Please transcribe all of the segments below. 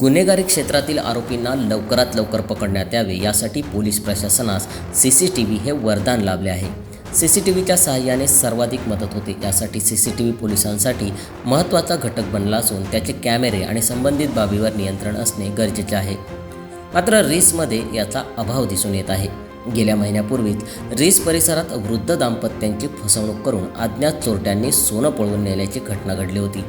गुन्हेगारी क्षेत्रातील आरोपींना लवकरात लवकर पकडण्यात यावे यासाठी पोलीस प्रशासनास सी सी टी व्ही हे वरदान लाभले आहे. सी सी टी व्हीच्या सहाय्याने सर्वाधिक मदत होते यासाठी सी सी टी व्ही पोलिसांसाठी महत्त्वाचा घटक बनला असून त्याचे कॅमेरे आणि संबंधित बाबीवर नियंत्रण असणे गरजेचे आहे. मात्र रीसमध्ये याचा अभाव दिसून येत आहे. गेल्या महिन्यापूर्वीच रीस परिसरात वृद्ध दाम्पत्यांची फसवणूक करून अज्ञात चोरट्यांनी सोनं पळवून नेल्याची घटना घडली होती.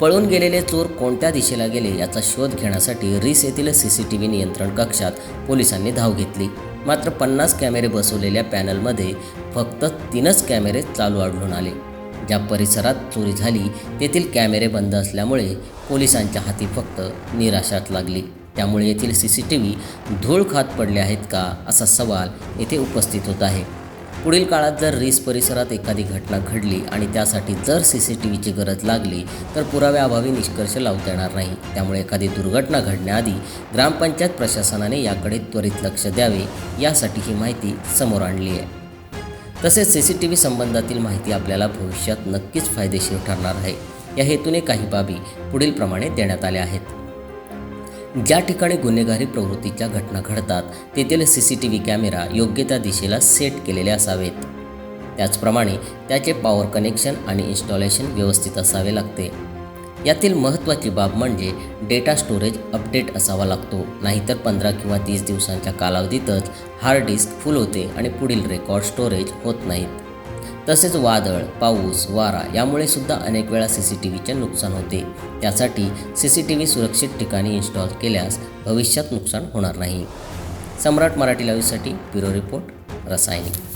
पळून गेलेले चोर कोणत्या दिशेला गेले याचा शोध घेण्यासाठी रीस येथील सी सी टी व्ही नियंत्रण कक्षात पोलिसांनी धाव घेतली. मात्र पन्नास कॅमेरे बसवलेल्या पॅनलमध्ये फक्त तीनच कॅमेरे चालू आढळून आले. ज्या परिसरात चोरी झाली तेथील कॅमेरे बंद असल्यामुळे पोलिसांच्या हाती फक्त निराशाच लागली. त्यामुळे येथील सी सी टी व्ही धूळ खात पडले आहेत का असा सवाल येथे उपस्थित होत आहे. पुढील काळात जर रीस परिसरात एखादी घटना घडली आणि त्यासाठी जर सी सी टी व्हीची गरज लागली तर पुराव्याअभावी निष्कर्ष लावता येणार नाही. त्यामुळे एखादी दुर्घटना घडण्याआधी ग्रामपंचायत प्रशासनाने याकडे त्वरित लक्ष द्यावे यासाठी ही माहिती समोर आणली आहे. तसेच सी सी टी व्ही संबंधातील माहिती आपल्याला भविष्यात नक्कीच फायदेशीर ठरणार आहे. या हेतूने काही बाबी पुढीलप्रमाणे देण्यात आल्या आहेत. ज्या ठिकाणी गुन्हेगारी प्रवृत्तीच्या घटना घडतात तेथील C C T V camera योग्य त्या दिशेला सेट केलेले असावेत. त्याचप्रमाणे त्याचे पॉवर कनेक्शन आणि इन्स्टॉलेशन व्यवस्थित असावे लागते. यातील महत्त्वाची बाब म्हणजे डेटा स्टोरेज अपडेट असावा लागतो नाहीतर पंधरा किंवा तीस दिवसांच्या कालावधीतच हार्ड डिस्क फुल होते आणि पुढील रेकॉर्ड स्टोरेज होत नाहीत. तसेच वादळ पाऊस वारा यामुळे सुद्धा अनेक वेळा सी सी टी व्हीचे नुकसान होते. त्यासाठी सी सी टी व्ही सुरक्षित ठिकाणी इन्स्टॉल केल्यास भविष्यात नुकसान होणार नाही. सम्राट मराठी लाईव्हसाठी ब्युरो रिपोर्ट रसायनिक